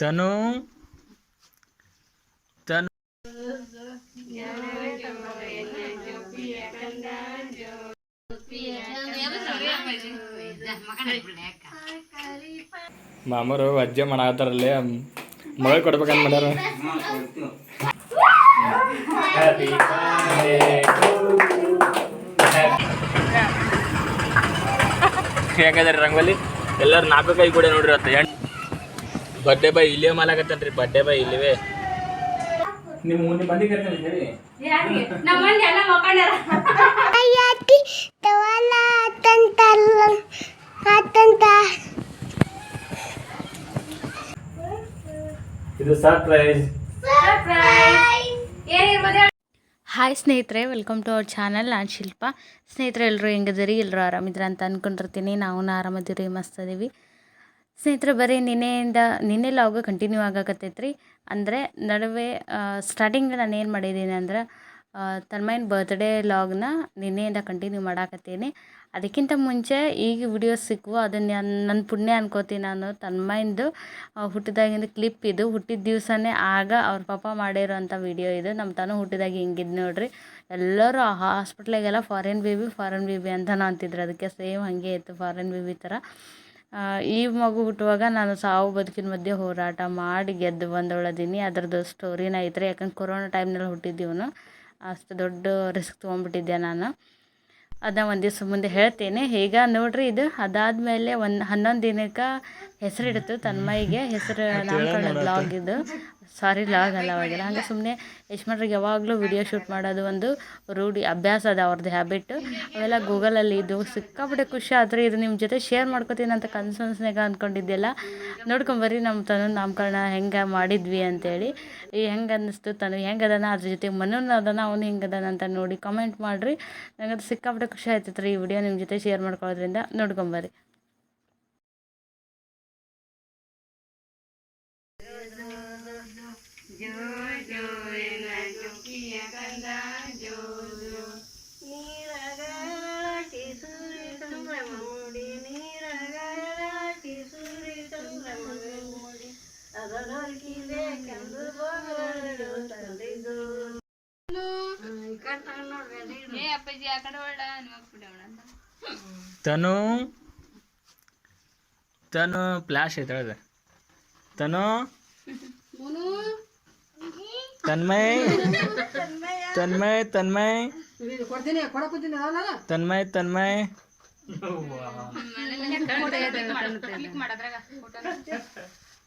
ತನು ತನು. ಮಾಮರು ಅಜ್ಜ ಮಾಡಾತಾರಲ್ಲೇ ಮಗ ಕೊಡ್ಬೇಕಂತ ಮಾಡ್ಯಾರ. ಹೆಂಗದ್ರಿ ರಂಗೋಲಿ ಎಲ್ಲರೂ ನಾಲ್ಕು ಕೈ ಕೂಡ ನೋಡ್ರಿ ಅತ್ತ ಎಂಟ್ ಬರ್ಡೇ ಬಾಯ್ ಇಲ್ಲೇ ಮಾಲಾಕತ್ತನ್ರಿ ಬಡ್ಡೆ ಬಾಯ್ ಇಲ್ಲಿವೆ ನಿಮ್ಮ ನಿಮ್ಮ ಮಂದಿ ಕರ್ಕೊಂಡು ಹೇಳಿ ಇದು ಸರ್ಪ್ರೈಸ್ ಹಾಯ್ ಸ್ನೇಹಿತರೆ ವೆಲ್ಕಮ್ ಟು ಅವರ್ ಚಾನಲ್ ನಾನು ಶಿಲ್ಪ. ಸ್ನೇಹಿತರೆ ಎಲ್ಲರೂ ಹೆಂಗದಿರಿ ಎಲ್ಲರೂ ಆರಾಮಿದ್ರೆ ಅಂತ ಅಂದ್ಕೊಂಡಿರ್ತೀನಿ ನಾವು ಆರಾಮದಿರಿ ಮಸ್ತ್ ಅದೀವಿ ಸ್ನೇಹಿತರೆ, ಬರೀ ನಿನ್ನೆಯಿಂದ, ನಿನ್ನೆ ಲಾಗ ಕಂಟಿನ್ಯೂ ಆಗಾಕತ್ತೈತ್ರಿ. ಅಂದರೆ, ನಡುವೆ ಸ್ಟಾರ್ಟಿಂಗ್ ನಾನು ಏನು ಮಾಡಿದ್ದೀನಿ ಅಂದ್ರೆ ತನ್ಮೈನ್ ಬರ್ತ್ಡೇ ಲಾಗ್ನ ನಿನ್ನೆಯಿಂದ ಕಂಟಿನ್ಯೂ ಮಾಡಾಕತ್ತೀನಿ. ಅದಕ್ಕಿಂತ ಮುಂಚೆ ಈಗ ವಿಡಿಯೋ ಸಿಕ್ಕವು ಅದನ್ನು ನನ್ನ ಪುಣ್ಯ ಅನ್ಕೋತೀನಿ ನಾನು. ತನ್ಮಯಿಂದು ಹುಟ್ಟಿದಾಗಿಂದ ಕ್ಲಿಪ್ ಇದು. ಹುಟ್ಟಿದ ದಿವಸನೇ ಆಗ ಅವ್ರ ಪಾಪ ಮಾಡಿರೋಂಥ ವಿಡಿಯೋ ಇದು. ನಮ್ಮ ತಾನು ಹುಟ್ಟಿದಾಗ ಹಿಂಗಿದ್ದು ನೋಡ್ರಿ. ಎಲ್ಲರೂ ಆ ಹಾಸ್ಪಿಟ್ಲಿಗೆಲ್ಲ ಫಾರಿನ್ ಬೇಬಿ ಫಾರಿನ್ ಬೇಬಿ ಅಂತಲೂ ಅಂತಿದ್ರು. ಅದಕ್ಕೆ ಸೇಮ್ ಹಾಗೆ ಇತ್ತು ಫಾರಿನ್ ಬೇಬಿ ಥರ ಈ ಮಗು ಹುಟ್ಟುವಾಗ ನಾನು ಸಾವು ಬದುಕಿನ ಮಧ್ಯೆ ಹೋರಾಟ ಮಾಡಿ ಗೆದ್ದು ಬಂದೊಳದೀನಿ. ಅದ್ರದ್ದು ಸ್ಟೋರಿನ ಐತ್ರಿ. ಯಾಕಂದ್ರೆ ಕೊರೋನಾ ಟೈಮ್ನಲ್ಲಿ ಹುಟ್ಟಿದ್ದೀವನು ಅಷ್ಟು ದೊಡ್ಡ ರಿಸ್ಕ್ ತೊಗೊಂಡ್ಬಿಟ್ಟಿದ್ದೆ ನಾನು. ಅದನ್ನ ಒಂದು ದಿವಸ ಮುಂದೆ ಹೇಳ್ತೇನೆ. ಈಗ ನೋಡಿರಿ ಇದು ಅದಾದಮೇಲೆ ಒಂದು ಹನ್ನೊಂದು ದಿನಕ್ಕೆ ಹೆಸರಿಡ್ತು ತನ್ಮಯಿಗೆ. ಹೆಸರು ನಾಮಕರಣ ಬ್ಲಾಗ್ ಇದು. ಸಾರಿ ಲಾಗ್ ಅಲ್ಲ ಅವಾಗೆಲ್ಲ. ಹಂಗೆ ಸುಮ್ಮನೆ ಯಶ್ಮಂಟ್ರಿಗೆ ಯಾವಾಗಲೂ ವಿಡಿಯೋ ಶೂಟ್ ಮಾಡೋದು ಒಂದು ರೂಢಿ ಅಭ್ಯಾಸ ಅದ ಅವ್ರದ್ದು ಹ್ಯಾಬಿಟ್ ಅವೆಲ್ಲ ಗೂಗಲಲ್ಲಿ ಇದು ಸಿಕ್ಕಾಪಟ್ಟೆ ಖುಷಿ ಆದರೆ ಇದು ನಿಮ್ಮ ಜೊತೆ ಶೇರ್ ಮಾಡ್ಕೋತೀನಿ ಅಂತ ಕನ್ಸನ್ಸ್ನಾಗ ಅಂದ್ಕೊಂಡಿದ್ದೆಲ್ಲ ನೋಡ್ಕೊಂಬರ್ರಿ ನಮ್ಮ ತನು ನಾಮಕರಣ ಹೆಂಗೆ ಮಾಡಿದ್ವಿ ಅಂತೇಳಿ. ಈ ಹೆಂಗೆ ಅನ್ನಿಸ್ತು ತನು ಹೆಂಗೆ ಅದಾನ? ಅದ್ರ ಜೊತೆ ಮನೋನ ಅದಾನ? ಅವ್ನು ಹೆಂಗೆ ಅದಾನ ಅಂತ ನೋಡಿ ಕಮೆಂಟ್ ಮಾಡಿರಿ. ನನಗದು ಸಿಕ್ಕಾಪಟ್ಟೆ ಖುಷಿ ಆಯ್ತೈತೆ ರೀ ಈ ವಿಡಿಯೋ ನಿಮ್ಮ ಜೊತೆ ಶೇರ್ ಮಾಡ್ಕೊಳ್ಳೋದ್ರಿಂದ. ನೋಡ್ಕೊಂಬರ್ರಿ ಏ ಅಪ್ಪಾಜಿ ಆ ಕಡೆ ಹೊರಡ ನಿಮ್ಮ ಬಿಡೋಣ ಅಂತ ತನು ತನು ಫ್ಲಾಶ್ ಐತೆ ಹೇಳಿದೆ ತನು ತನ್ಮಯ್ ತನ್ಮಯ್ ತನ್ಮಯ್ ತನ್ಮಯ್ ತನ್ಮಯ್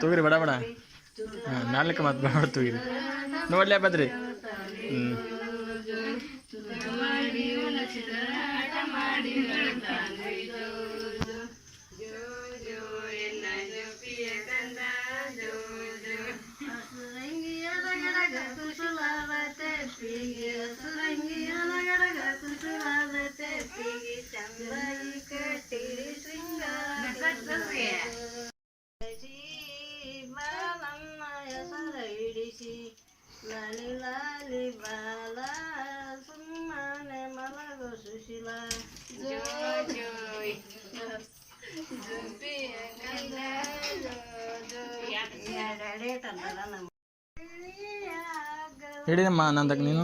ತಗೋರಿ ಬಡ ಬಡ. ನಾಲ್ಕು ಮತ್ತೆ ಬಡ ತೂಗ್ರಿ. ನೋಡ್ಲೇ ಬದ್ರಿ ಹ್ಞೂ ಬಾಲಮ್ಮ ಹೆಸರ ಹಿಡಿಸಿ ಲಾಲಿ ಲಾಲಿ ಬಾಲ ಸುಮ್ಮನೆ ಮಲಗು ಸುಶೀಲ ಎರಡೆರಡೇ ತಂದಲ್ಲ ನಮ್ಮ ಹಿಡಿದಮ್ಮ ನಂದಕ್ಕೆ ನೀನು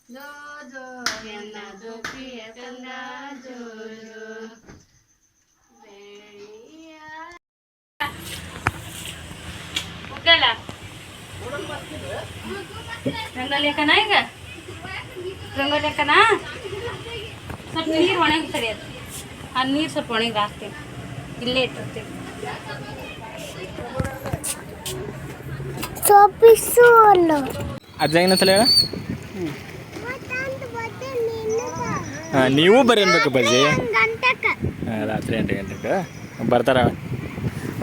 ಜೋ ಜೋ ಎನ್ನ ಜೋಪಿಯ ತಂದ ಜೋ ಜೋ ಬೆಳ್ಳಿಯ ರಂಗೋಲಿ ಹಾಕನ ಈಗ ರಂಗೋಲಿ ಹಾಕನ ಸ್ವಲ್ಪ ನೀರು ಒಣಗಿ ಸರಿ ಅದು ಆ ನೀರು ಸ್ವಲ್ಪ ಒಣಗಿ ಹಾಕ್ತೀನಿ ಇಲ್ಲೇ ಇಟ್ಟಿರ್ತೀನಿ ಅಜ್ಜ ಏನಂತಲ್ಲ ಹೇಳ ಹಾಂ ನೀವು ಬರ್ರಿ ಅನ್ಬೇಕು ಬಜ್ಜಿ ಹಾಂ ರಾತ್ರಿ ಎಂಟು ಗಂಟೆಗೆ ಬರ್ತಾರ?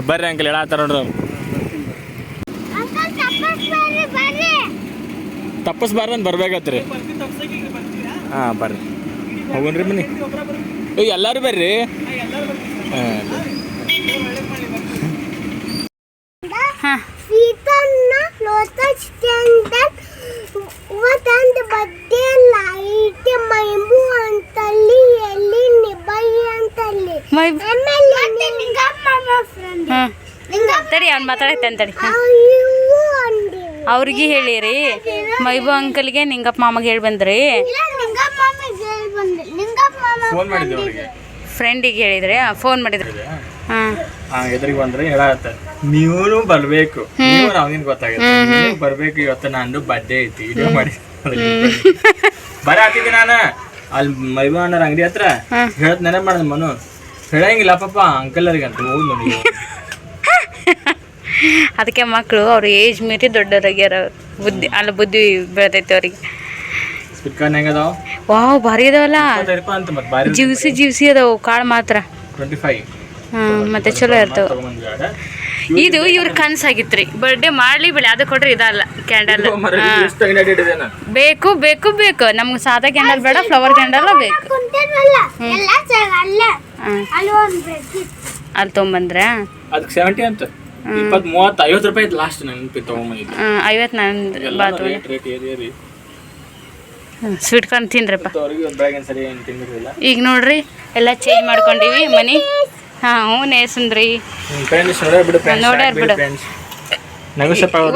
ಬರ್ರಿ ಅಂಕಲ್ ಹೇಳತ್ತಾರ ನೋಡ್ರಿ ತಪ್ಪಿಸ್ಬಾರ್ದಂತ ತಪ್ಪಸ್ಬಾರ್ದು ಬರ್ಬೇಕತ್ರಿ. ಹಾಂ ಬರ್ರಿ. ಹೋಗೋಣ್ರಿ ಬನ್ನಿ ಏ ಎಲ್ಲರೂ ಬರ್ರಿ. ಹಾಂ ಅಂತಡಿ ಇವು ಅವ್ರಿಗೆ ಹೇಳಿರಿ. ಮೈಬು ಅಂಕಲ್ಗೆ ನಿಂಗಪ್ಪ ಮಾಮಗೆ ಹೇಳಿ ಬಂದ್ರಿ. ಫ್ರೆಂಡಿಗೆ ಹೇಳಿದ್ರೆ. ಫೋನ್ ಮಾಡಿದ್ರಿ. ಎದುರಿಗೆ ಬಂದ್ರೆ ಹೇಳತ್ತ ನೀವು ಬರ್ಬೇಕು. ನೀವೂ ಅವನಿಗೆ ಗೊತ್ತಾಗುತ್ತೆ. ನೀವು ಬರ್ಬೇಕು. ಇವತ್ತು ನಂದು ಬರ್ಡೇ ಐತಿ. ವಿಡಿಯೋ ಮಾಡಿ. ಬರ ಹಾಕಿದ್ದೆ ನಾನು? ಅಲ್ಲಿ ಮೈಬಾ ಅಣ್ಣರ ಅಂಗಡಿ ಹತ್ರ? ಹೇಳತ್ ನೆನಪು ಮಾಡಿದ್ ಮನು. ಹೇಳಂಗಿಲ್ಲ ಪಾಪ ಅಂಕಲ್ ಅವ್ರಿಗೆ ಅಂತ ಹೋಗಿ. ನೋಡಿ ಅದಕ್ಕೆ ಮಕ್ಕಳು ಅವ್ರ ಏಜ್ ಮೀರಿ ದೊಡ್ಡವರಾಗ್ಯಾರ ಬುದ್ಧಿ ಅಲ್ಲ ಬುದ್ಧಿ ಬೆಳೆದೈತೆ ಅವ್ರಿಗೆ. ವಾವ್ ಭಾರಿ ಅದಾವಲ್ಲ. ಅಂತ ಮತ್ತೆ ಬಾರಿ ಜ್ಯೂಸಿ ಜ್ಯೂಸಿ ಅದಾವು ಕಾಳು ಮಾತ್ರ. ಹ್ಮ್ ಮತ್ತೆ ಚಲೋ ಇರ್ತವೆ. ಇದು ಇವ್ರ ಕನ್ಸಾಗಿತ್ರಿ ಬರ್ಡೇ ಮಾಡ್ಲಿ ಬಿಡಿ ಅದು ಕೊಟ್ರಿ ಇದಲ್ಲ ಕ್ಯಾಂಡಲ್ ಬೇಕು ಬೇಕು ಬೇಕು. ನಮ್ಗೆ ಸಾದಾ ಕ್ಯಾಂಡಲ್ ಬೇಡ ಫ್ಲವರ್ ಕ್ಯಾಂಡಲ್ ಬೇಕು. ಅಲ್ಲ ತೊಗೊಂಬಂದ್ರ? ಅದಕ್ಕೆ ಸೆವೆಂಟಿ ಅಂತ. ಇಪ್ಪತ್ತು ಮೂವತ್ತು ಐವತ್ತು ರೂಪಾಯಿ ಲಾಸ್ಟ್ ನೆನಪಿ ತೊಗೊಂಬಂದಿದ್ದು. ಐವತ್ತು ನಾನು ಬಾತು. ರೇಟ್ ಏರಿ ಏರಿ. ಸ್ವೀಟ್ ಕಾರ್ನ್ ತಿನ್ರಪ್ಪ ಈಗ ನೋಡ್ರಿ ಎಲ್ಲ ಚೇಂಜ್ ಮಾಡ್ಕೊಂಡಿವಿ ಮನಿ. ಹಾಂ ಹ್ಞೂ ನೇಸಂದ್ರಿ ನೋಡ್ಯಾರ ಬಿಡು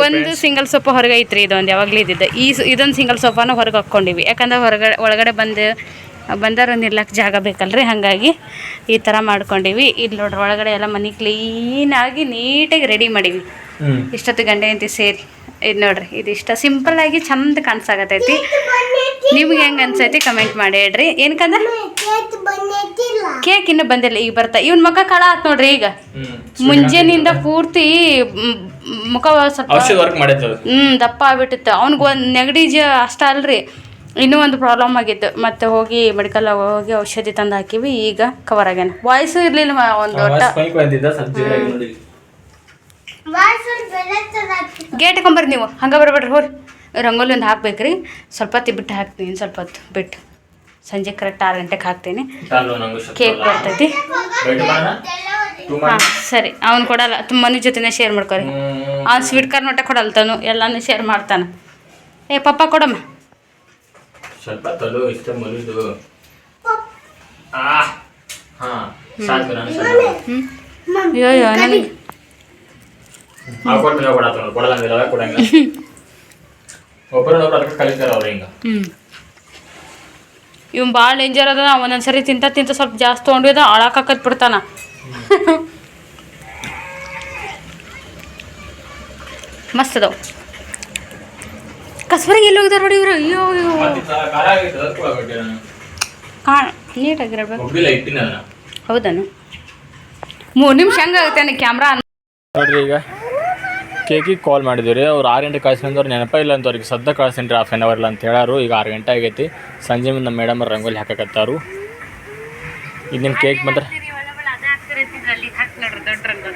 ಒಂದು ಸಿಂಗಲ್ ಸೋಫಾ ಹೊರಗೆ ಐತ್ರಿ ಇದೊಂದು ಯಾವಾಗಲೂ ಇದ್ದಿದ್ದು. ಈ ಇದೊಂದು ಸಿಂಗಲ್ ಸೋಫಾನು ಹೊರಗೆ ಹಾಕ್ಕೊಂಡಿವಿ. ಯಾಕಂದ್ರೆ ಹೊರಗಡೆ ಒಳಗಡೆ ಬಂದು ಬಂದವ್ರು ನಿಲ್ಲಕ್ಕೆ ಜಾಗ ಬೇಕಲ್ರಿ? ಹಾಗಾಗಿ ಈ ಥರ ಮಾಡ್ಕೊಂಡಿವಿ. ಇಲ್ಲಿ ನೋಡ್ರಿ ಒಳಗಡೆ ಎಲ್ಲ ಮನೆ ಕ್ಲೀನಾಗಿ ನೀಟಾಗಿ ರೆಡಿ ಮಾಡೀವಿ. ಇಷ್ಟೊತ್ತು ಗಂಟೆ ಅಂತ ಸೇರಿ ಇದು ನೋಡ್ರಿ ಇದು ಇಷ್ಟ ಸಿಂಪಲ್ ಆಗಿ ಚಂದ ಕಾಣಿಸಾಗತೈತಿ. ನಿಮ್ಗೆ ಹೆಂಗೆ ಅನ್ಸೈತಿ ಕಮೆಂಟ್ ಮಾಡಿ ಹೇಳ್ರಿ. ಏನಕ್ಕಂದ ಕೇಕ್ ಇನ್ನು ಬಂದಿಲ್ಲ ಈಗ ಬರ್ತಾ ಇವನ್ ಮುಖ ಕಳ ಆತ್ ನೋಡ್ರಿ ಈಗ. ಮುಂಜಾನೆಯಿಂದ ಮುಂಜಾನಿಂದ ಪೂರ್ತಿ ಮುಖ ಸ್ವಲ್ಪ ಹ್ಮ್ ದಪ್ಪ ಆಗ್ಬಿಟ್ಟಿತ್ತು. ಅವ್ನಿಗೆ ಒಂದು ನೆಗಡಿ ಜ ಅಷ್ಟ ಅಲ್ರಿ. ಇನ್ನೂ ಒಂದು ಪ್ರಾಬ್ಲಮ್ ಆಗಿತ್ತು. ಮತ್ತೆ ಹೋಗಿ ಮೆಡಿಕಲ್ ಹೋಗಿ ಔಷಧಿ ತಂದು ಹಾಕಿವಿ. ಈಗ ಕವರ್ ಆಗ್ಯಾನ ವಾಯ್ಸು ಇರ್ಲಿಲ್ಲ ಒಂದು ಒಟ್ಟ? ಬೆಳತ್ತದ ಗೇಟ್ ಕಂಬರ್ರಿ ನೀವು. ಹಂಗೆ ಬರ್ಬೇಡ್ರಿ ಹೋರಿ. ರಂಗೋಲಿ ಒಂದು ಹಾಕ್ಬೇಕ್ರಿ. ಸ್ವಲ್ಪ ಹೊತ್ತು ಬಿಟ್ಟು ಹಾಕ್ತೀನಿ. ಸ್ವಲ್ಪ ಹೊತ್ತು ಬಿಟ್ಟು. ಸಂಜೆ ಕರೆಕ್ಟ್ ಆರು ಗಂಟೆಗೆ ಹಾಕ್ತೀನಿ. ತಾಳು ನಂಗೂ ಸ್ವಲ್ಪ ಕೇಕ್ ಬರ್ತೈತಿ. ಹಾಂ ಸರಿ. ಅವ್ನು ಕೊಡಲ್ಲ. ತುಂಬ ಮನೆ ಜೊತೆನೇ ಶೇರ್ ಮಾಡ್ಕೊರಿ. ಅವ್ನು ಸ್ವೀಟ್ ಕಾರ್ನ್ ಒಟ್ಟೆ ಕೊಡಲ್ಲ ತಾನು. ಎಲ್ಲಾನು ಶೇರ್ ಮಾಡ್ತಾನೆ. ಏ ಪಪ್ಪ ಕೊಡಮ್ಮ. ಸ್ವಲ್ಪ ತಲು ಇಷ್ಟ ಮುರಿದು. ಆ ಹಾ ಸಾಕು ನಾನು ಹ್ಞೂ ಅಯ್ಯೋ ಅಯ್ಯೋ ನನಗೆ ಆ ಕೊಟ್ಟು ನಾವು ಕೊಡತ್ತ ನೋಡಿ ಕೊಡಲ್ಲ ಅಂದಿಲ್ಲ ಕೊಡಂಗ ಒಬ್ಬರನ್ನೊಬ್ರು ಅದಕ್ಕೆ ಕಲಿತಾರ ಅವ್ರು ಹಿಂಗ. ಹ್ಞೂ ಇವ್ನು ಭಾಳ ಡೇಂಜರ್ ಅದ ಒಂದೊಂದು ಸರಿ ತಿಂತ ತಿಂತ ಸ್ವಲ್ಪ ಜಾಸ್ತಿ ತೊಗೊಂಡಿದ ಅಳಕಾಕತ್ ಬಿಡ್ತಾನ. ಮಸ್ತ್ ಅದಾವ. ಕಸ್ಬರಿಗೆ ಎಲ್ಲಿ ಹೋಗಿದ್ದಾರೆ ನೋಡಿ ಇವರು? ಅಯ್ಯೋ ಅಯ್ಯೋ. ಕಾಣ ನೀಟಾಗಿರಬೇಕು ಹೌದನು. ಮೂರು ನಿಮಿಷ ಹೆಂಗ ಕ್ಯಾಮ್ರಾ ನೋಡ್ರಿ ಈಗ ಕೇಕಿಗೆ ಕಾಲ್ ಮಾಡಿದ್ವಿ ರೀ ಅವ್ರು ಆರು ಗಂಟೆ ಕಳ್ಸ್ಕೊಂಡ್ರು ನೆನಪ ಇಲ್ಲ ಅಂತ ಅವ್ರಿಗೆ ಸದ್ದ ಕಳ್ಸೀನಿ ರೀ ಹಾಫ್ ಆನ್ ಅವರ್ ಇಲ್ಲ ಅಂತ ಹೇಳಾರು. ಈಗ ಆರು ಗಂಟೆ ಆಗೈತಿ. ಸಂಜೆ ಮುಂದೆ ನಮ್ಮ ಮೇಡಮ್ ರಂಗೋಲಿ ಹಾಕಕತ್ತಾರು. ಈಗ ನಿಮ್ಮ ಕೇಕ್ ಬಂದ್ರೆ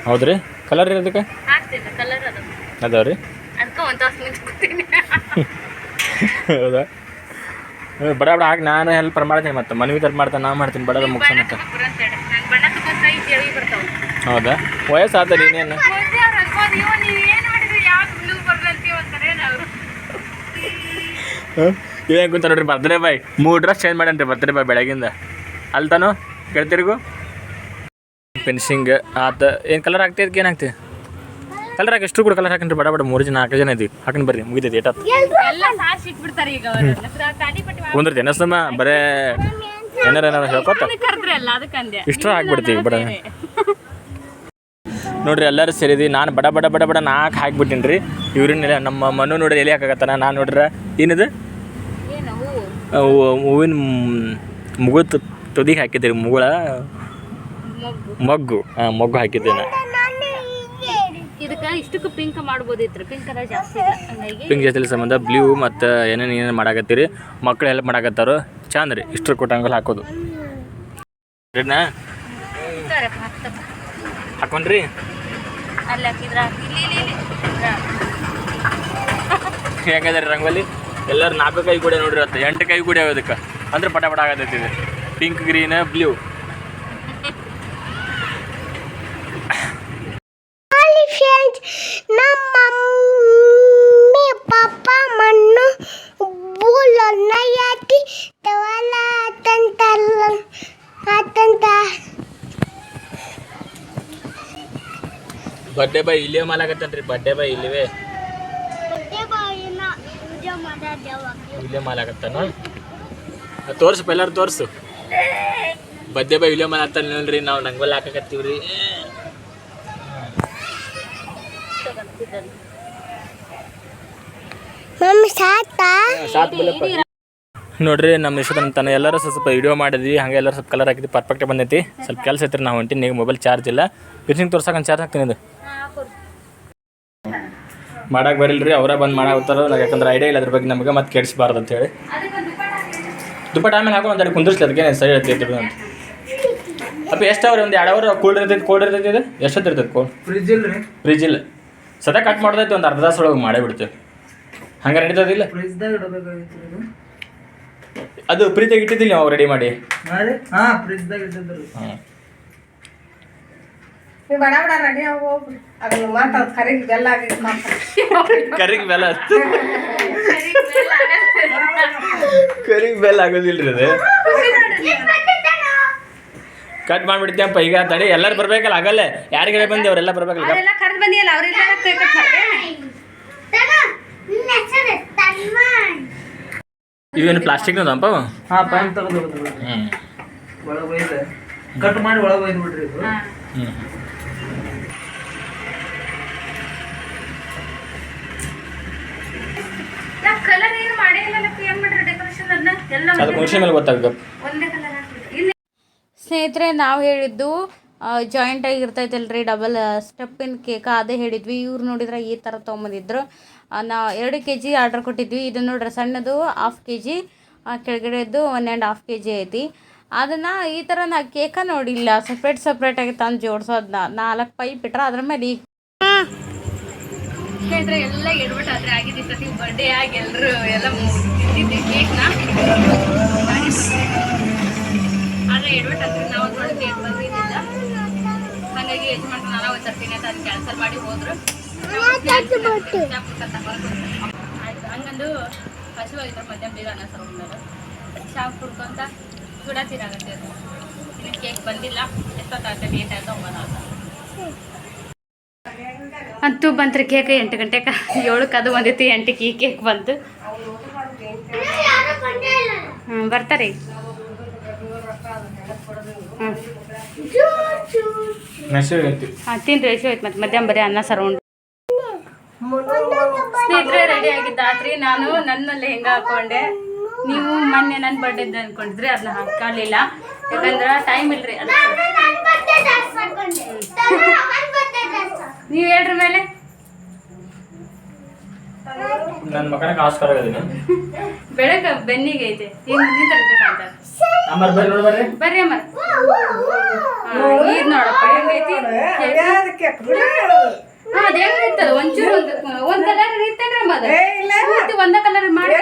ಹೌದ್ರಿ? ಕಲರ್ ರೀ ಅದಕ್ಕೆ ಅದಾವ ರೀ ಹೌದಾ? ಹ್ಮ್, ಬಡ ಬಡ ಹಾಕಿ ನಾನು ಹೆಲ್ಪ್ ಮಾಡ್ತೀನಿ ಮತ್ತೆ. ಮನವಿ ತರ ಮಾಡ್ತಾನೆ ನಾ ಮಾಡ್ತೀನಿ ಬಡ ಮುಖ ಹೌದಾ? ವಯಸ್ಸು ಆತ ಇನ್ನೇನು ಇವೇನು ಕುಂತ ನೋಡ್ರಿ ಬರ್ತ್ಡೇ ಬಾಯ್ ಮೂರು ಡ್ರೆಸ್ ಚೇಂಜ್ ಮಾಡೇನ್ರಿ ಬರ್ತ್ಡೇ ಬಾಯ್ ಬೆಳಗಿಂದ. ಅಲ್ತಾನು? ಗೆಳತಿರಿಗೂ ಫಿನಿಶಿಂಗ್ ಆತ ಏನು ಕಲರ್ ಆಗ್ತೈತೆ ಏನಾಗ್ತದೆ ಕಲರ್ ಹಾಕಿ ಎಷ್ಟು ಕೂಡ ಕಲರ್ ಹಾಕನ್ರಿ ಬಡ ಬಡ ಮೂರು ಜನ ನಾಲ್ಕು ಜನ ಇದೀವಿ. ಹಾಕೊಂಡು ಬರ್ರಿ ಮುಗಿದೈತಿ ಏಟಾತ್ ಕುಂದ್ರತಿ ಏನಸ್ತಮ್ಮ ಬರೇ ಏನಾರ ಏನಾರ ಹೇಳ್ಕೊತ. ಇಷ್ಟು ಹಾಕ್ಬಿಡ್ತೀವಿ ಬಡ ನೋಡ್ರಿ ಎಲ್ಲರೂ ಸೇರಿದಿ ನಾನು ಬಡ ಬಡ ಬಡ ಬಡ ನಾಲ್ಕು ಹಾಕ್ಬಿಟ್ಟಿನಿ ರೀ ಇವ್ರನ್ನೆಲ್ಲ ನಮ್ಮ ಮನು ನೋಡ್ರಿ ಎಲ್ಲಿ ಹಾಕಕತ್ತಾನ ನಾನು ನೋಡ್ರ ಏನಿದು? ಹೂವಿನ ಮುಗುತ್ ತುದಿಗೆ ಹಾಕಿದ್ದೀರಿ ಮುಗುಳ? ಮೊಗ್ಗು. ಮೊಗ್ಗು. ಹಾಂ ಮೊಗ್ಗು ಹಾಕಿದ್ದೇನೆ. ಇದಕ್ಕೆ ಇಷ್ಟಕ್ಕೂ ಪಿಂಕ್ ಮಾಡ್ಬೋದಿತ್ತು ಪಿಂಕ್ ಕಲರ್ ಜಾಸ್ತಿ ಹಂಗಾಗಿ ಪಿಂಕ್ ಸಂಬಂಧ ಬ್ಲೂ ಮತ್ತು ಏನೇನು ಏನೇನು ಮಾಡಾಕತ್ತೀರಿ? ಮಕ್ಳು ಹೆಲ್ಪ್ ಮಾಡಾಕತ್ತಾರೋ? ಚಂದ ರೀ. ಇಷ್ಟ್ರ ಕೊಟ್ಟಂಗಲ್ ಹಾಕೋದು. ಹಾಕ್ತಪ್ಪ. ಹಾಕೊಂಡ್ರಿ? ಅಲ್ಲಿ ಹಾಕಿದ್ರ ಇಲ್ಲಿ ಇಲ್ಲಿ ಇಲ್ಲಿ. ಇದ್ರ. ಹೆಂಗದ್ರಿ ರಂಗೋಲಿ? ಎಲ್ಲರೂ ನಾಲ್ಕು ಕೈ ಕೂಡ ನೋಡಿರತ್ತೆ ಎಂಟು ಕೈ ಕೂಡ ಅದಕ್ಕೆ ಅಂದ್ರೆ ಪಟ ಪಟ ಆಗತೈತಿ ಇದು. Pink green blue birthday boy ಇಲ್ಲೇ ಮಾಲಾಕತ್ತನ್ರಿ ಬರ್ಡೇ ಬಾಯ್ ಇಲ್ಲಿವೇ. ಬಡ್ಡೆ ಇಲ್ಲೇ ಮಾಲಾಗತ್ತಾನ? ತೋರ್ಸು ಎಲ್ಲಾರು ತೋರ್ಸು. ಬಡ್ಡೆ ಬಾಯ್ ಇಲ್ಲೇ ಮಾಲಾಗ್ತಾನೆ ನೋಡ್ರಿ ನಾವು ಮಮ್ಮಿ ಸಾತಾ. ಸಾತ್ ನೋಡ್ರಿ ನಮ್ಮ ಇಷ್ಟ ತನ ಎಲ್ಲರೂ ಸ್ವಲ್ಪ ವಿಡಿಯೋ ಮಾಡಿದ್ವಿ ಹಂಗೆ ಎಲ್ಲರೂ ಸ್ವಲ್ಪ ಕಲರ್ ಹಾಕಿದ್ವಿ ಪರ್ಫೆಕ್ಟ್ ಬಂದೈತಿ. ಸ್ವಲ್ಪ ಕೆಲಸ ಐತ್ರಿ ನಾವು ಹೊಂಟಿ ನೀವು ಮೊಬೈಲ್ ಚಾರ್ಜ್ ಇಲ್ಲ ಬಿರ್ಸಿಂಗ್ ತೋರ್ಸಕ್ಕೆ ಚಾರ್ಜ್ ಹಾಕ್ತೀನಿ ಇದು. ಮಾಡಕ್ಕೆ ಬರಿಲ್ರಿ ಅವರೇ ಬಂದು ಮಾಡಾಕತ್ತಾರ. ಯಾಕಂದ್ರೆ ಐಡಿಯಾ ಇಲ್ಲ ಅದ್ರ ಬಗ್ಗೆ ನಮಗೆ ಮತ್ತೆ ಕೆಡಿಸ್ಬಾರ್ದು ಅಂತ ಹೇಳಿ ದುಪ್ಪಟ್ಟ ಆಮೇಲೆ ಹಾಕೋ ಒಂದಾಡಿ ಕುಂದಿರ್ಸ್ಲಿ ಅದಕ್ಕೆ ಸರಿ ಇರ್ತೈತಿ ಅಂತ. ಅಪ್ಪ ಎಷ್ಟು ಅವ್ರಿ ಒಂದು ಎರಡು ಅವರ್ ಕೂಲ್ ಇರ್ತೈತಿ ಕೋಲ್ಡ್ ಇರ್ತೈತಿ ಇದು? ಎಷ್ಟೊತ್ತು ಇರ್ತೈತಿ ಕೋಲ್ಡ್ ಫ್ರಿಜ್ ಇಲ್ರಿ. ಫ್ರಿಜ್ ಇಲ್ಲ. ಸದಾ ಕಟ್ ಮಾಡ್ದೈತಿ ಒಂದು ಅರ್ಧ ತಾಸು ಒಳಗೆ ಮಾಡೇ ಬಿಡ್ತೇವೆ. ಹಂಗೆ ನಡೀತದಿಲ್ಲ ಇಲ್ಲ? ಅದು ಪ್ರೀತಿಯಾಗಿ ಇಟ್ಟಿದ್ದಿಲ್ಲ ನಾವು ರೆಡಿ ಮಾಡಿ? ಹಾಂ ನೀವು ಬಡ ಬಡ ರೆಡಿ ಹೋಗ್ರಿ ಅದನ್ನ ಮಾತ್ರ ಕರಿಗೆ ಬೆಲ್ಲ ಆಗಿದ್ದು ಕರಿಗೆ ಬೆಲ್ಲ ಹತ್ತು ಕರಿಗೆ ಬೆಲ್ಲ ಆಗೋದಿಲ್ಲ ರೀ ಅದು ಕಟ್ ಮಾಡ್ಬಿಡ್ತೀಯಪ್ಪ ಈಗ ತಡಿ ಎಲ್ಲರೂ ಬರ್ಬೇಕಲ್ಲ ಆಗಲ್ಲ. ಯಾರಿಗೆ ಬಂದಿ ಅವರೆಲ್ಲ ಬರ್ಬೇಕಲ್ಲ ಅವರೆಲ್ಲ ಕರೆದು ಬಂದಿಯಲ್ಲ ಅವರೆಲ್ಲ ಇವೇನು ಪ್ಲಾಸ್ಟಿಕ್ ಹಾ ಒಳಗೆ ಕಟ್ ಮಾಡಿ ಒಳಗೆ ಒಯ್ದು ಬಿಡ್ರಿ ಇದು. ಹ್ಞೂ ಕಲರ್ ಏನು ಮಾಡೇ ಇಲ್ಲ ಏನ್ ಮಾಡ್ರಿ ಡೆಕೋರೇಷನ್ ಅದನ್ನ ಎಲ್ಲ ಅದು ಮುಗಿಸಿ ಮೇಲೆ ಗೊತ್ತಾಗುತ್ತೆ ಒಂದೇ ಕಲರ್ ಹಾಕ್ಬಿಟ್ಟು. ಇಲ್ಲಿ ಸ್ನೇಹಿತರೆ ನಾವು ಹೇಳಿದ್ದು ಜಾಯಿಂಟ್ ಆಗಿ ಇರ್ತೈತಲ್ರಿ ಡಬಲ್ ಸ್ಟೆಪ್ಪಿನ ಕೇಕ ಅದೇ ಹೇಳಿದ್ವಿ. ಇವ್ರು ನೋಡಿದ್ರೆ ಈ ಥರ ತೊಗೊಂಬಂದಿದ್ರು. ನಾ ಎರಡು ಕೆ ಜಿ ಆರ್ಡರ್ ಕೊಟ್ಟಿದ್ವಿ. ಇದು ನೋಡ್ರಿ ಸಣ್ಣದು half K G ಕೆಳಗಡೆದು one and half K G ಐತಿ. ಅದನ್ನು ಈ ಥರ ನಾ ಕೇಕ ನೋಡಿಲ್ಲ. ಸಪ್ರೇಟ್ ಸಪ್ರೇಟಾಗಿ ತಂದು ಜೋಡಿಸೋದನ್ನ ನಾಲ್ಕು ಪೈಪ್ ಇಟ್ರೆ ಅದ್ರ ಮೇಲೆ ಈಗ ಇದ್ರೆ ಎಲ್ಲ ಎಡ್ಬಿಟ್ಟು ಆದ್ರೆ ಆಗಿದೆ ಸತಿ ಬರ್ಡೇ ಆಗಿ ಎಲ್ಲರೂ ಎಲ್ಲ ತಿಂದಿದ್ದೆ ಕೇಕ್ನ ಆದ್ರೆ ಎಡ್ಬಿಟ್ಟು ಆದ್ರೆ ನಾವು ನೋಡಿ ಕೇಕ್ ಬಂದಿದ್ದಿಲ್ಲ. ಹಾಗಾಗಿ ಯಜಮಾನ್ರು ನಾನು ಒಂದು ಸರ್ತಿನ ಅದನ್ನ ಕ್ಯಾನ್ಸಲ್ ಮಾಡಿ ಹೋದ್ರು. ಆಯ್ತು ಹಂಗಂದು ಹಸಿವಾಗಿದ್ರು ಮಧ್ಯಾಹ್ನ ಬೇಗ ಅನ್ನ ಸರ್ ಉಣ್ಣೋದು ಶಾಪ್ ಕುಡ್ಕೊಂತ ಸುಡಾತಿರಾಗತ್ತೆ ಅದು ಕೇಕ್ ಬಂದಿಲ್ಲ. ಎಷ್ಟೊತ್ತಾಗುತ್ತೆ ಲೇಟ್ ಆಯ್ತು ಒಂಬತ್ತು. ಅಂತೂ ಬಂತ್ರಿ ಕೇಕ್ ಎಂಟು ಗಂಟೆಗೆ ಏಳಕ್ಕೆ ಅದು ಬಂದಿತ್ತು ಎಂಟಕ್ಕೆ ಈ ಕೇಕ್ ಬಂತು. ಹ್ಞೂ ಬರ್ತಾರೆ. ಹಾಂ ತಿಂದು ಎಷ್ಟು ಆಯ್ತು ಮತ್ತೆ ಮಧ್ಯಾಹ್ನ ಬರೀ ಅನ್ನ ಸರೌಂಡ್ ಸ್ನೇಹಿತರೆ ರೆಡಿ ಆಗಿದ್ದಾತ್ರಿ ನಾನು ನನ್ನಲ್ಲಿ ಹೆಂಗ ಹಾಕೊಂಡೆ? ನೀವು ಮೊನ್ನೆ ನನ್ನ ಬರ್ಡೇದ ಅನ್ಕೊಂಡಿದ್ರಿ ಅದನ್ನ ಹಾಕಲಿಲ್ಲ ಯಾಕಂದ್ರೆ ಟೈಮ್ ಇಲ್ರಿ. ನನ್ ನೀವು ಹೇಳ್ರಿ ಮೇಲೆ. ನನ್ನ ಮಗನಿಗೆ ಆಸ್ಕಾರ ಬೆಳಗ್ಗೆ ಬೆನ್ನಿಗೆ ಐತೆ. ಈಗ ಮುಂದಿನ ತರಬೇಕಂತ ನಂಬರ್ ಬರ್ರಿ ನೋಡಿ ಬರ್ರಿ. ಬರ್ರಿ ಅಮ್ಮ ಇದು ನೋಡಪ್ಪ ಹೆಂಗೈತಿ? ಹಾ ಅದ್ ಹೆಂಗೈತದ ಒಂಚೂರು ಒಂದು ಒಂದ್ ಕಲರ್ ಇರ್ತೇನ್ರಿ ಮದ ಇಲ್ಲ ಒಂದ ಕಲರ್ ಮಾಡಿ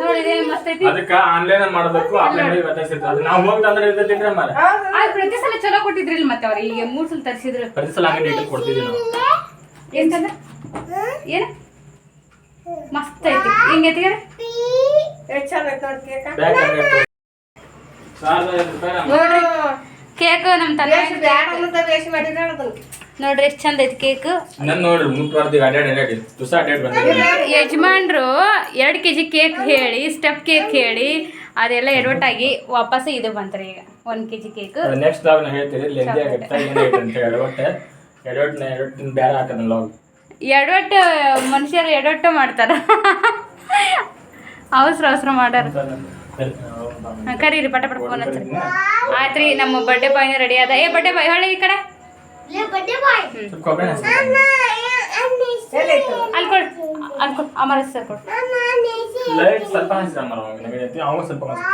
ನೋಡಿ. ಇದೇ ಮಸ್ತ್ ಐತಿ. ಅದಕ್ಕ ಆನ್ಲೈನ್ ಮಾಡಬೇಕು ಆಫ್ಲೈನ್ ವ್ಯತ್ಯಾಸ ಇರ್ತದೆ. ಅದು ನಾವು ಇರ್ತೈತಿ ಮಾರ. ಆದ್ರೆ ಪ್ರತಿ ಸಲ ಚಲೋ ಕೊಟ್ಟಿದ್ರಿಲ್ಲ ಮತ್ತೆ ಅವ್ರು? ಈಗ ಮೂರ್ ಸಲ ತರಿಸಿದ್ರು. ಪ್ರತಿ ಸಲ ಹಂಗೆ ಡೀಟೇಲ್ ಕೊಡ್ತಿದ್ವಿ ನಾವು. ಏನ್ ಚಂದ? ಏನ? ಮಸ್ತ್ ಐತಿ. ಹಿಂಗೈತಿ ಎಷ್ಟ್ ಚಂದ ಐತ್ ನೋಡ್ ಕೇಕ. ಬ್ಯಾಗ್ ಸಾವಿರದ ಐವತ್ತು ರೂಪಾಯಿ ನೋಡ್ರಿ. ಕೇಕ್ ನಮ್ಮ ಬ್ಯಾಡ ಅನ್ನೋದ ಬೇಷ್ ಮಾಡಿದ್ರ ಅದನ್ನ ನೋಡ್ರಿ ಎಷ್ಟು ಚಂದ ಐತಿ ಕೇಕ್ ನನ್ ನೋಡ್ರಿ ಮುಖ ಬರ್ದಿ ಅಡ್ಯಾಡ್ ಅಡ್ಯಾಡಿ ತುಸ ಅಡ್ಯಾಡ್ ಬಂದಿದೆ. ಯಜಮಾನ್ರು ಎರಡು ಕೆ ಜಿ ಕೇಕ್ ಹೇಳಿ ಸ್ಟೆಪ್ ಕೇಕ್ ಹೇಳಿ ಅದೆಲ್ಲ ಎಡವಟ್ಟಾಗಿ ವಾಪಸ್ ಇದು ಬಂತ್ರಿ ಈಗ ಒಂದು ಕೆ ಜಿ ಕೇಕ್ ನೆಕ್ಸ್ಟ್ ಲಾಗ್ ನಾ ಹೇಳ್ತೀರಿ ಲೆಂದಿ ಆಗುತ್ತೆ ಏನಾಯ್ತು ಅಂತ ಎಡವಟ್ಟ ಎಡವಟ್ನ ಎಡವಟ್ಟಿನ ಬೇರೆ ಹಾಕೋದನ್ನ ಲಾಗ್ ಎಡವಟ್ಟು ಮನುಷ್ಯರು ಎಡವಟ್ಟು ಮಾಡ್ತಾರ. ಅವಸರ ಅವಸರ ಮಾಡ್ಯಾರ. ಕರೀರಿ ಪಟ ಪಟ ಫೋನ್ ಹಚ್ಚಿರಿ ಆಯ್ತು ರೀ ನಮ್ಮ ಬರ್ಡೇ ಬಾಯ್ನ ರೆಡಿ ಅದ ಏ ಬರ್ಡೇ ಬಾಯ್ ಹೇಳಿ ಈ ಕಡೆ. ಅಮರ ಸರ್ ಕೊಡು. ಲೈಟ್ ಸ್ವಲ್ಪ ಹಾಕ್ಸಿ ಅಮ್ಮ ಅವ್ನಿಗೆ. ನನಗೆ ಐತಿ, ಅವ್ನು ಸ್ವಲ್ಪ ಹಾಕ್ಸಿ.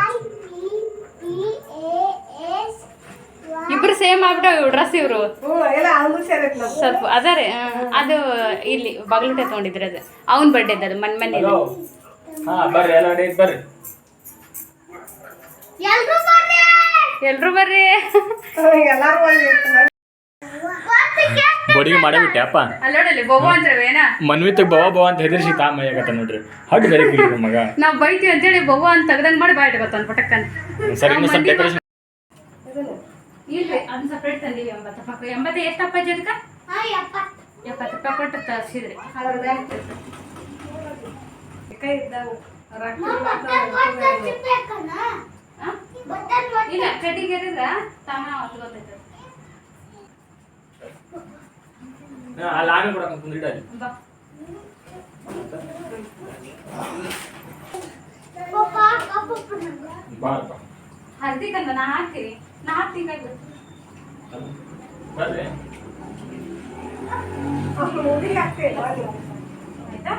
ಇಬ್ರು ಸೇಮ್ ಆಗ್ಬಿಟ್ಟವ್ ಇವ್ ಡ್ರೆಸ್ ಇವ್ರು. ಸ್ವಲ್ಪ ಅದ ರೀ ಅದು ಇಲ್ಲಿ ಬಗಲುಟೆ ತಗೊಂಡಿದ್ರೆ ಅದು. ಅವನ್ ಬರ್ಡೇ ಅದು ಮನ್ ಮನೆ ಎಲ್ರು ಎಲ್ಲ ಬರ್ರಿ. ಎಲ್ರು ಬರ್ರಿ. ಎಲ್ಲರೂ ಬರ್ರಿ ಎಲ್ಲಾರು ಒಂದ್ ಇರ್ತದೆ. ಬಡಿಗೆ ಮಾಡೇ ಅಪ್ಪ ಅಲ್ಲಿ ನೋಡಲ್ಲಿ ಬೋಬೋ ಅಂತಾರವೇನ ಏನ ಮನ್ವಿತ್ ಬವ ಬವ ಅಂತ ಹೆದರ್ಸಿ ತಾ ಮೈಯಾಗತ್ತ ನೋಡ್ರಿ. ಹಡ್ ಬೇರೆ ಮಗ. ನಾವು ಬೈತೀವಿ ಅಂತೇಳಿ ಬವ ಅಂತ ತೆಗ್ದಂಗ್ ಮಾಡಿ ಬಾಯ್ ಗೊತ್ತಾನ ಪಟಕ್ಕನ್. ಸರಿ ಇನ್ನು ಸ್ವಲ್ಪ ಡೆಕೋರೇಷನ್ ಇಲ್ರಿ ಅದನ್ನ ಸಪ್ರೇಟ್ ತಂದೀವಿ ಎಂಬತ್ತು ರೂಪಾಯಿ. ಎಂಬತ್ತು ಎಷ್ಟಪ್ಪ ಅಪ್ಪಾಜಿ ಅದಕ್ಕೆ ಹಾ ಯಪ್ಪ ಎಪ್ಪತ್ತು ರೂಪಾಯಿ ಕೊಟ್ಟು ತರಿಸಿದ್ರಿ. ಅದ್ರ ಮ್ಯಾಲ್ ಇರ್ತೈತೆ. ಕೈ ಅದು ಗೊತ್ತೈತೆ ಅಲ್ಲಿ ಆಮೇಲೆ ಕೊಡಕ್ಕೆ ಕುಂದ್ರಿಡ ಅಲ್ಲಿ ಬಾ ಪಪ್ಪ ಕಪ್ಪ ಬಾರಪ್ಪ ಹರ್ದಿ ಕಂದ ನಾ ಹಾಕ್ತೀನಿ ನಾ ಹಾಕ್ತೀನಿ ಕೈ ಬಿಡು. ಬರ್ರಿ ಅಷ್ಟು ಹುಡುಗಿ ಆಗ್ತಿಲ್ಲ ಅಲ್ಲಿ. ಆಯ್ತಾ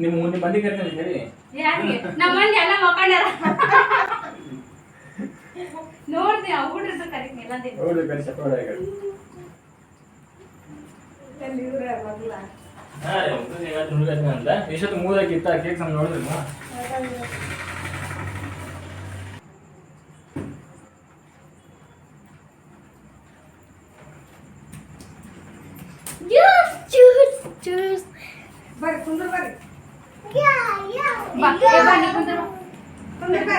ನಿಮ್ಮ ಮುಂದೆ ಮಂದಿ ಕರ್ಕೊಂಡು ಹೇಳಿ. ಯಾರಿಗೆ? ನಮ್ಮ ಮಂದಿ ಎಲ್ಲ ಮಕ್ಕಂಡ್ಯಾರ ನೋಡ್ತಿ ಅವ್ ಹುಡ್ರದ್ದು ಕರೀತೀನಿ ಎಲ್ಲಂದಿಲ್ಲ ಹೌದು ಕರಿ ಸಪ್ಪ ಎಲ್ಲಿ ಇವ್ರೆ ಮೊದ್ಲ. ಹಾ ರೀ ಒಂದು ಇವತ್ತು ಹುಡುಗ ಅಂತ. ಇಷ್ಟೊತ್ತು ಮೂರಕ್ಕಿತ್ತ ಕೇಕ್ ಸಮ ನೋಡಿದ್ರಿ ಜ್ಯೂಸ್ ಜ್ಯೂಸ್ ಜ್ಯೂಸ್ ಬರ್ರಿ ಕುಂದ್ರ ಬರ್ರಿ ಯಾ ಯಾ ಬಾ ಏ ಬಾ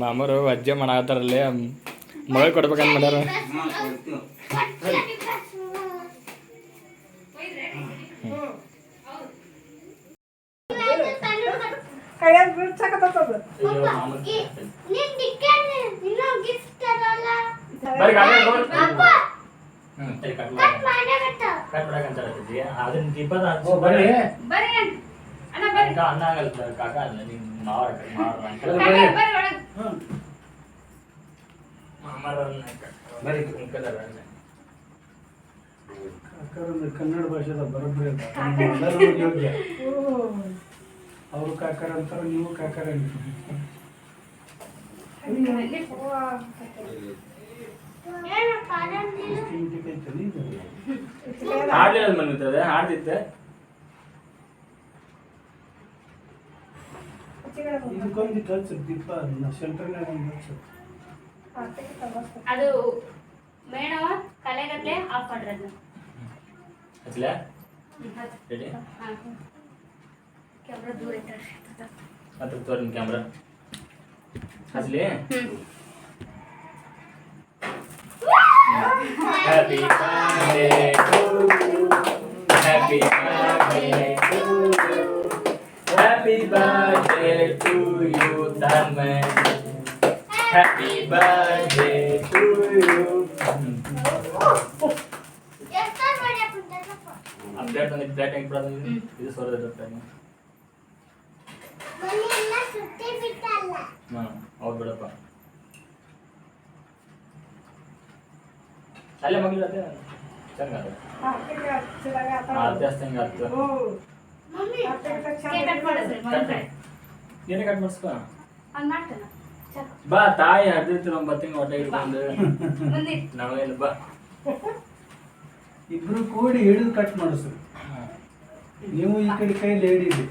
ಮಾಮರು ಅಜ್ಜ ಮಾಡಾತಾರಲ್ಲಿ ಮಗಳು ಕೊಡ್ಬೇಕಂತ ಮಾಡ್ಯಾರ. ಅದನ್ನ ದೀಪದ ಬರ್ರಿ. ಅಣ್ಣ. ಆಗಲ್ಲ ಕಾಕ ಅಲ್ಲ ನಿಮ್ ಮಾವರ ಕನ್ನಡ ಭಾಷೆದ ಬರೋಬ್ಬರಿ ಯೋಗ್ಯ. ಅವರು ಕಾಕರ ಅಂತಾರ ನೀವು ಕಾಕರ? ಹಾಡ್ಲಿಲ್ಲ ಮನೆ ಹಾಡ್ತಿತ್ತೆ ಇದಕ್ಕೊಂದು ಹಚ್ಚು ದೀಪ ಅದನ್ನ ಸೆಂಟರ್ನಾಗ ಒಂದು ಹಚ್ಚು ಅದು ಮೇಣವ ಕಲೆಗಟ್ಲೆ ಆಫ್ ಮಾಡ್ರಿ ಅದನ್ನ ಹಚ್ಲ ಹ್ಮ್, ಹಚ್ಚಿ. ರೆಡಿ ಹಾ. ಕ್ಯಾಮ್ರಾ ದೂರ ಐತೆ ಹತ್ರ ತೋರಿ ನಿಮ್ಮ ಕ್ಯಾಮ್ರಾ ಹಚ್ಲಿ ಹ್ಮ್ ಹ್ಮ್. Happy birthday to you. Happy birthday to you. Happy birthday to you, Tanmay. Happy birthday to you. ಎಷ್ಟೊಂದು ಹೊಡ್ಯಾಕುಂತಾರಪ್ಪ? ಅಪ್ಡೇಟ್ ಬಂದಿದ್ದು ಬ್ಯಾಟ್ ಹೆಂಗ್ ಬರೋದು ಇದು ಸೋರದ ಅಪ್ಡೇಟ್ ಮನೆ ಎಲ್ಲ ಸುತ್ತಿ ಬಿಟ್ಟಲ್ಲ ಹಾಂ ಹೌದು ಬಿಡಪ್ಪ ಅಲ್ಲೇ ಮಗಿಲ್ಲ ಅದೇ ಚೆನ್ನಾಗ ಆರ್ತಿ ಅಷ್ಟು ಹೆಂಗೆ ಏನೇ ಕಟ್ ಮಾಡಿಸ್ಕೊ. ಬಾ ತಾಯಿ ಹರಿದಿರ್ತೀರ ಒಂಬತ್ತಿಂಗ್ ಹೊಟ್ಟೆ ಇಟ್ಕೊಂಡು ನಾವೇನು ಬಾ. ಇಬ್ರು ಕೂಡಿ ಹಿಡಿದು ಕಟ್ ಮಾಡಿಸು ನೀವು ಈ ಕಡೆ ಕೈ ಲೇಡಿ ಇದೆ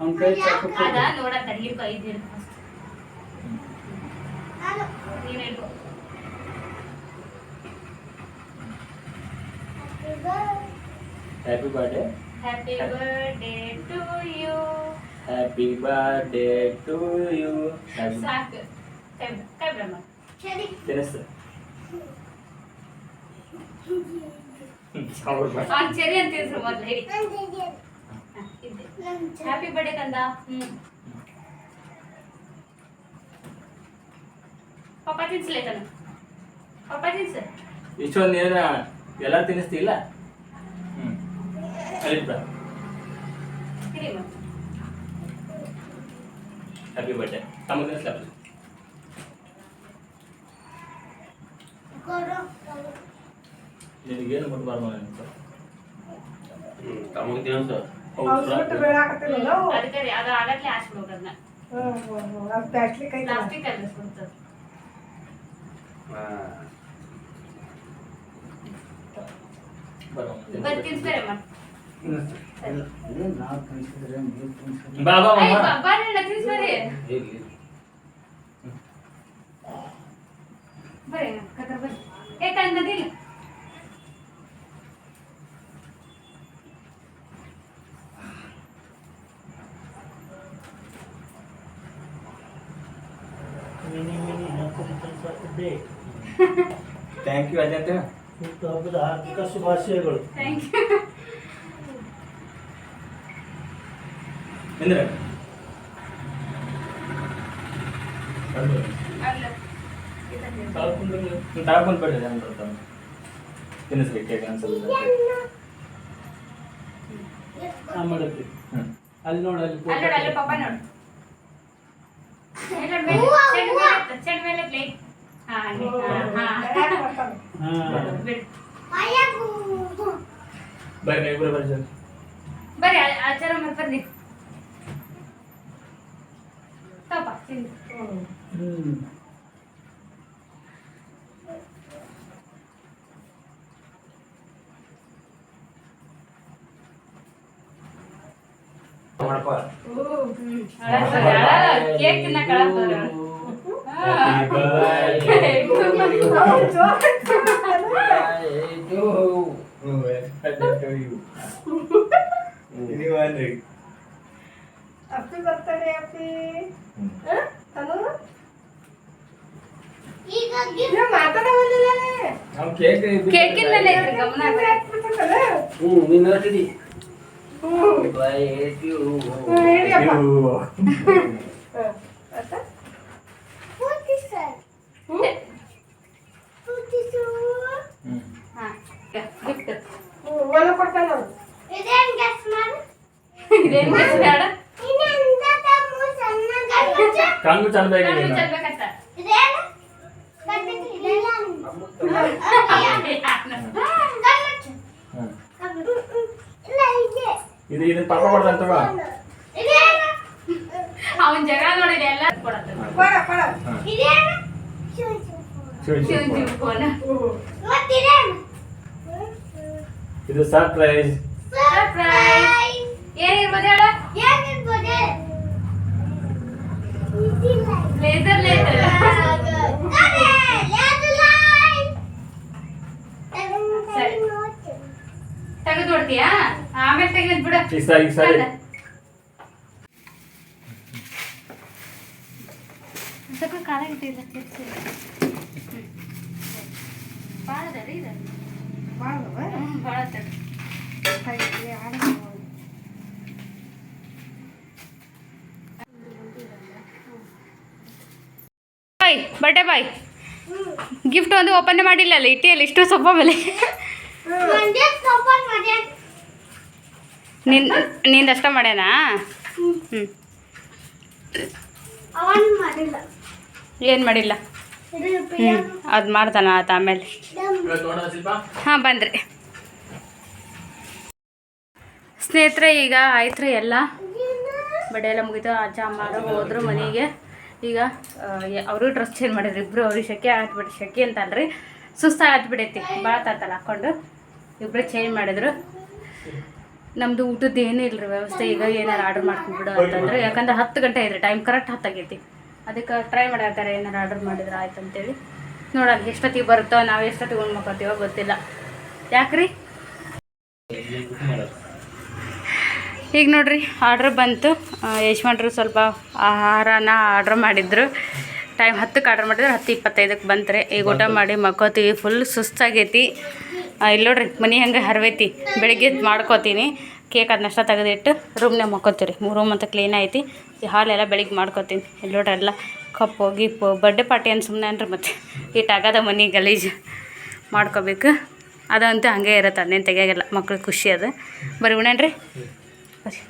ಅವ್ನ ಕೈ ಚಾಕು ಅದ. Happy birthday Happy birthday to you. Happy birthday to you ಸಾಕು. ತಿನ್ನಿಸ್ತು ಚೆರಿ ಅಂತ ತಿನ್ಸ್ರು ಮೊದ್ಲು ಹಿಡಿ ಹ್ಯಾಪಿ ಬರ್ಡೇ ಕಂದ. ಹ್ಮ್. ಪಾಪ ತಿನ್ಸ್ಲೇ ಕಣ ಪಾಪ ತಿನ್ಸ ಇಷ್ಟೊಂದು ಏನ ಎಲ್ಲ ತಿನ್ನಿಸ್ತಿಲ್ಲ? ಅಲ್ಲಿ ಬಿಡ ಹಿಡಿ ಮತ್ತೆ ಹ್ಯಾಪಿ ಬರ್ಡೇ ತಮ್ಮ ತಿನ್ನಿಸ್ಲ ಕೊಡು ನಿನಗೇನು ಮುಟ್ಬಾರ್ದು ಅಂತ ತಮಗೆ ತಿನ್ಸು ಅದಕ್ಕೆ ರೀ, ಅದು ಆಗತ್ಲೆ ಆಚೆ ಹೋಗೋದನ್ನ ಪ್ಲಾಸ್ಟಿಕ್ ಅಲ್ಲಿ ಸುಡ್ತದ ಬರ್ ತಿನ್ಸ್ತಾರೆ ಮತ್ತೆ ನಾವು ತಿನ್ಸಿದ್ರೆ ನೀವು ತಿನ್ಸಿದ್ರೆ ಬಾ ಬಾ ಅಯ್ಯ, ಮಾಮ ಬಾ- ಬರ್ರಿ ತಿನ್ಸ್ಬರ್ರಿ ಇರ್ಲಿ ಬರ್ರಿ ಕತ್ರ ಬರ್ರಿ ಯಾಕಂದಿಲ್ಲ many many happy returns of the day thank you Ajanta ಹುಟ್ಟುಹಬ್ಬದ ಹಾರ್ದಿಕ ಶುಭಾಶಯಗಳು ಥ್ಯಾಂಕ್ ಯು ನಿಂದ್ರೆ ಅಲ್ಲ ಇದನ್ನ ತಾಳ್ಕೊಂಡು ಬಿಡ್ರಿ ಅಂತ ಬರ್ತಾನೆ ತಿನ್ನಿಸ್ರಿ ಕೇಕ್ ಅನ್ಸಲ್ಲ ನಾ ಮಾಡತ್ತಿ ಹ್ಞೂ ಅಲ್ಲಿ ನೋಡು ಅಲ್ಲಿ ಅಲ್ಲಿ ನೋಡು, ಅಲ್ಲಿ ಪಾಪ ನೋಡು ಎಲ್ಲ ಮೇಲೆ ಚೆಂಡ್ ಮೇಲೆ ಎತ್ತು, ಚೆಂಡ್ ಮೇಲೆ ಎತ್ಲಿ. ಹಾ, ಹಂಗೆ. ಹಾ, ಹಾ. ಹಾ ಬಿಡು. ಅಯ್ಯಗೂ ಬರ್ರಿ ನೀವು ಇಬ್ಬರು ಬರ್ರಿ ಸರ್ ಬರ್ರಿ ಆ- ಆಚಾರ ಮಾಡಿ ಬರ್ರಿ ತಪ್ಪ ತಿಂದು ಹ್ಮ್ ಮಾಡಪ್ಪ ಕೇಕ್ ತಿನ್ನಕ್ ಅಳತ್ತವ್ರು ಅವ್ರು. ಹ್ಯಾಪಿ ಬರ್ತಡೇ ಹ್ಯಾಪಿ ತನು ಈಗ ನೀವು ಮಾತಾಡವಲ್ಲ ನಾವು ಕೇಕ್ ಕೇಕಿನ ಮೇಲೆ ಐತ್ರಿ ಗಮನ ಹ್ಞೂ ನೀನು ಹೇಳ್ತಿದ್ದಿ ಹಿಡಿಯಪ್ಪ ಪೂರ್ತಿ ಸರ್ ಪೂರ್ತಿ ಹಾ ಗಿಫ್ಟ್. ಒಲ ಕೊಡ್ತಾನೆ ನೋಡು ಇದೇನ್ ಹ್ಞೂ ಇಲ್ಲ ಇದೆ ಇದು ಇದನ್ನ ಪಾಪ ಕೊಡ್ದಂತವ ಇದೇನು ಅವನ್ ಜಗಳ ನೋಡಿದ ಎಲ್ಲ ಕೊಡತ್ತ ಕೊಡ ಕೊಡ ಇದೇನು ಶಿವ ಶಿವ ಶಿವನ್ ಶಿವ ಫೋನ್ ಮತ್ತಿದೇನು ಇದು ಸರ್ಪ್ರೈಸ್ ಸರ್ಪ್ರೈಸ್ ಏನಿರ್ಬೋದು ಹೇಳ ಏನಿರ್ಬೋದು ಈಗ ಸರಿ ಈಗ ಸರಿ ಸ್ವಲ್ಪ ಖಾರ ಇಟ್ಟಿಲ್ಲ ಭಾಳ ಅದ ರೀ ಇದು ಭಾಳ ಅದಾವ? ಭಾಳ ಅದ ಹಾಗೆ ಆಡೋದು. Boy birthday boy. ಗಿಫ್ಟ್ ಒಂದು ಓಪನ್ ಮಾಡಿಲ್ಲ ಅಲ್ಲ ಇಟ್ಟಿಯಲ್ಲಿ ಇಷ್ಟು ಸೊಪ್ಪ ಮೇಲೆ ನಿನ್ ನಿಂದಷ್ಟ ಮಾಡ್ಯಾನಾ? ಹ್ಞೂ ಏನು ಮಾಡಿಲ್ಲ? ಇದು ಹ್ಞೂ ಅದು ಮಾಡ್ತಾನ ಆತ ಆಮೇಲೆ. ಹಾ ಹಾಂ ಬಂದ್ರಿ. ಸ್ನೇಹಿತರೆ ಈಗ ಆಯ್ತು ರೀ ಎಲ್ಲ? ಬಡೆ ಎಲ್ಲ ಮುಗಿತು ಅಜ್ಜ ಮಾಡೋ ಹೋದ್ರು ಮನೆಗೆ. ಈಗ ಅವರು ಡ್ರೆಸ್ ಚೇಂಜ್ ಮಾಡಿದ್ರು ಇಬ್ರು ಅವ್ರಿಗೆ ಶೆಕೆ ಆಗ್ಬಿಟ್ಟು ಶೆಕೆ ಅಂತಲ್ರಿ ಸುಸ್ತಾಗಿ ಬಿಡೈತಿ ಭಾಳ ತಾತಲ್ಲ ಹಾಕ್ಕೊಂಡು ಇಬ್ರು ಚೇಂಜ್ ಮಾಡಿದ್ರು. ನಮ್ಮದು ಊಟದ ಏನೂ ಇಲ್ರಿ ವ್ಯವಸ್ಥೆ, ಈಗ ಏನಾರು ಆರ್ಡರ್ ಮಾಡ್ಕೊಂಡ್ಬಿಡು ಅಂತಂದ್ರೆ, ಯಾಕಂದ್ರೆ ಹತ್ತು ಗಂಟೆ ಐತ್ರಿ ಟೈಮ್ ಕರೆಕ್ಟ್ ಹತ್ತಾಗೈತಿ ಅದಕ್ಕೆ ಟ್ರೈ ಮಾಡ್ತಾರೆ ಏನಾರು ಆರ್ಡರ್ ಮಾಡಿದ್ರೆ ಆಯ್ತು ಅಂತೇಳಿ ನೋಡೋಣ ಎಷ್ಟೊತ್ತಿಗೆ ಬರುತ್ತೋ, ನಾವು ಎಷ್ಟೊತ್ತಿಗೆ ಉಣ್ ಮಾಡ್ಕೋತೀವೋ ಗೊತ್ತಿಲ್ಲ. ಯಾಕ್ರಿ? ಈಗ ನೋಡ್ರಿ ಆರ್ಡ್ರ್ ಬಂತು. ಯಶವಂತರು ಸ್ವಲ್ಪ ಆಹಾರನ ಆರ್ಡ್ರ್ ಮಾಡಿದ್ರು. ಟೈಮ್ ಹತ್ತಕ್ಕೆ ಆರ್ಡ್ರ್ ಮಾಡಿದ್ರೆ, ಹತ್ತು ಇಪ್ಪತ್ತೈದಕ್ಕೆ ಬಂತ್ರಿ. ಈಗ ಊಟ ಮಾಡಿ ಮಕ್ಕೋತೀವಿ ಫುಲ್ ಸುಸ್ತಾಗೈತಿ. ಇಲ್ಲಿ ನೋಡ್ರಿ, ಮನೆ ಹಂಗೆ ಹರವೈತಿ. ಬೆಳಗ್ಗೆ ಮಾಡ್ಕೋತೀನಿ. ಕೇಕ್ ಅದನ್ನಷ್ಟ ತೆಗೆದಿಟ್ಟು ರೂಮ್ನಾಗ ಮಕ್ಕೋತೀವಿ ರೀ ರೂಮ್ ಅಂತ ಕ್ಲೀನ್ ಐತಿ. ಹಾಲೆಲ್ಲ ಬೆಳಗ್ಗೆ ಮಾಡ್ಕೋತೀನಿ. ಇಲ್ಲಿ ನೋಡ್ರಿ ಎಲ್ಲ ಕಪ್ಪು, ಗಿಪ್ಪು ಬರ್ಡೇ ಪಾರ್ಟಿ ಅಂತ ಸುಮ್ಮನೆ ಅನ್ರಿ ಮತ್ತೆ. ಇಟ್ಟಾಗದ ಮನೆ ಗಲೀಜು ಮಾಡ್ಕೋಬೇಕು. ಅದಂತೂ ಹಂಗೆ ಇರುತ್ತೆ ಅದನ್ನೇನು ತೆಗಿಯೋಗಿಲ್ಲ. ಮಕ್ಳಿಗೆ ಖುಷಿ ಅದು. ಬರೀ ಉಣೇನ್ರಿ ಬರ್ರಿ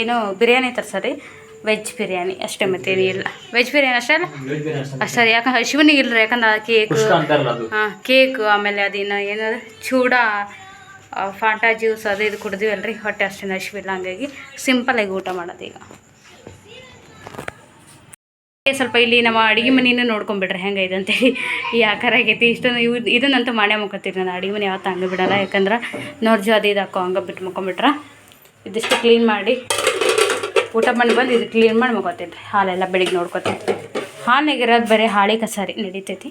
ಏನು ಬಿರಿಯಾನಿ ತರ್ಸರಿ? ವೆಜ್ ಬಿರಿಯಾನಿ ಅಷ್ಟೇ ಮತ್ತೇನು ಇಲ್ಲ. ವೆಜ್ ಬಿರಿಯಾನಿ ಅಷ್ಟೇ ಅಲ್ಲ? ಅಷ್ಟೇ ಯಾಕಂದ್ರೆ ಶಿವನಿಗೆ ಇಲ್ಲ ಯಾಕಂದ್ರೆ ಕೇಕ್ ಹಾಂ ಕೇಕ್ ಆಮೇಲೆ ಅದೇನು ಏನಾದ್ರು ಚೂಡ ಫಾಂಟಾ ಜ್ಯೂಸ್ ಅದು ಇದು ಕುಡ್ದಿವಲ್ರಿ. ಹೊಟ್ಟೆ ಅಷ್ಟೇನು ಹಸಿವಿಲ್ಲ ಹಂಗಾಗಿ ಸಿಂಪಲಾಗಿ ಊಟ ಮಾಡೋದು ಈಗ. ಸ್ವಲ್ಪ ಇಲ್ಲಿ ನಮ್ಮ ಅಡುಗೆ ಮನೆಯೂ ನೋಡ್ಕೊಂಬಿಡ್ರಿ ಹೆಂಗೈತೆ ಅಂತೇಳಿ. ಈ ಆಕಾರ ಆಗೈತಿ. ಇಷ್ಟೊಂದು ಇವು ಇದನ್ನಂತೂ ಮಾಡೇ ಮುಕ್ಕೋತೀರಿ ನಾನು ಅಡುಗೆ ಮನೆ ಯಾವತ್ತೂ ಹಂಗೆ ಬಿಡಲ್ಲ. ಯಾಕಂದ್ರೆ ನೋರ್ಜು ಅದು ಇದು ಹಾಕೋ ಹಂಗೆ ಬಿಟ್ಟು ಮುಕ್ಕೊಂಬಿಟ್ರ ಇದಿಷ್ಟು ಕ್ಲೀನ್ ಮಾಡಿ. ಊಟ ಮಾಡಿ ಬಂದು ಇದು ಕ್ಲೀನ್ ಮಾಡಿ ಮಗೋತೈತೆ ರೀ ಹಾಲೆಲ್ಲ ಬೆಳಿಗ್ಗೆ ನೋಡ್ಕೊತೀನಿ ಹಾಲಿನಾಗಿರೋದು ಬರೀ ಹಾಳಿ ಕಸ ರೀ ನಡೀತೈತಿ.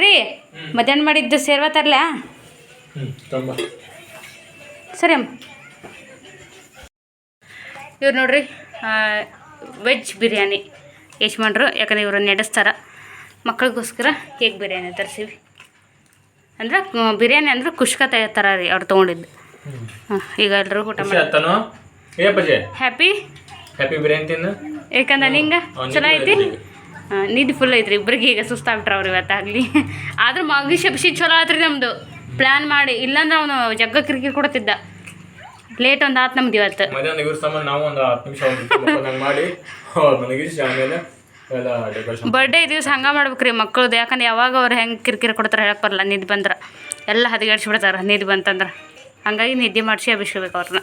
ರೀ ಮಧ್ಯಾಹ್ನ ಮಾಡಿದ್ದು ಸೇರ್ವ ತರಲ? ಸರಿ ಅಮ್ಮ. ಇವ್ರು ನೋಡ್ರಿ ವೆಜ್ ಬಿರಿಯಾನಿ ಯಶ್ಮಾನ್ರು ಯಾಕಂದ್ರೆ ಇವರು ನಡೆಸ್ತಾರೆ. ಮಕ್ಕಳಿಗೋಸ್ಕರ ಕೇಕ್ ಬಿರಿಯಾನಿ ತರಿಸಿವಿ. ಅಂದ್ರೆ ಬಿರಿಯಾನಿ ಅಂದ್ರೆ ಕುಷ್ಕ ತರ ರೀ ಅವ್ರು ತೊಗೊಂಡಿದ್ದು. ಹಾಂ ಈಗ ಎಲ್ಲರೂ ಊಟ ಮಾಡಿ ಹ್ಯಾಪಿ ಹ್ಯಾಪಿ ಬಿರಿಯಾನಿ ತಿನ್ನು. ಯಾಕಂದ್ರೆ ನಿಂಗೆ? ಚಲೋ ಐತಿ? ನಿದ್ದೆ ಫುಲ್ ಐತ್ರಿ. ಇಬ್ಬರಿಗೆ ಈಗ ಸುಸ್ತಾಗ್ಬಿಟ್ರ ಅವ್ರು ಇವತ್ತಾಗಲಿ ಆದ್ರೂ ಮಗಿ ಶಬ್ಸಿ ಚಲೋ ಆತ್ರಿ ನಮ್ಮದು ಪ್ಲ್ಯಾನ್ ಮಾಡಿ. ಇಲ್ಲಾಂದ್ರೆ ಅವನು ಜಗ್ಗ ಕಿರಿಕಿರಿ ಕೊಡ್ತಿದ್ದ. ಲೇಟ್ ಒಂದು ಆತು ನಮ್ದು ಇವತ್ತು. ಮಧ್ಯಾಹ್ನ ಇವ್ರ ಸಂಬಂಧ ನಾವು ಒಂದು ಹತ್ತು ನಿಮಿಷ ಮಾಡಿ ಆಮೇಲೆ ಬರ್ಡೇ ದಿವಸ ಹಂಗೆ ಮಾಡ್ಬೇಕ್ರಿ ಮಕ್ಕಳದು ಯಾಕಂದ್ರೆ ಯಾವಾಗ ಅವ್ರು ಹೆಂಗೆ ಕಿರಿಕಿರಿ ಕೊಡ್ತಾರೆ ಹೇಳಕ್ಕೆ ಬರಲ್ಲ. ನಿದ್ದೆ ಬಂದ್ರೆ. ಎಲ್ಲ ಹದಗೆಡ್ಸ್ಬಿಡ್ತಾರೆ ನಿದ್ದೆ ಬಂತಂದ್ರೆ. ಹಂಗಾಗಿ ನಿದ್ದೆ ಮಾಡಿಸಿ ಅಭಿಷೇಕ ಅವ್ರನ್ನ.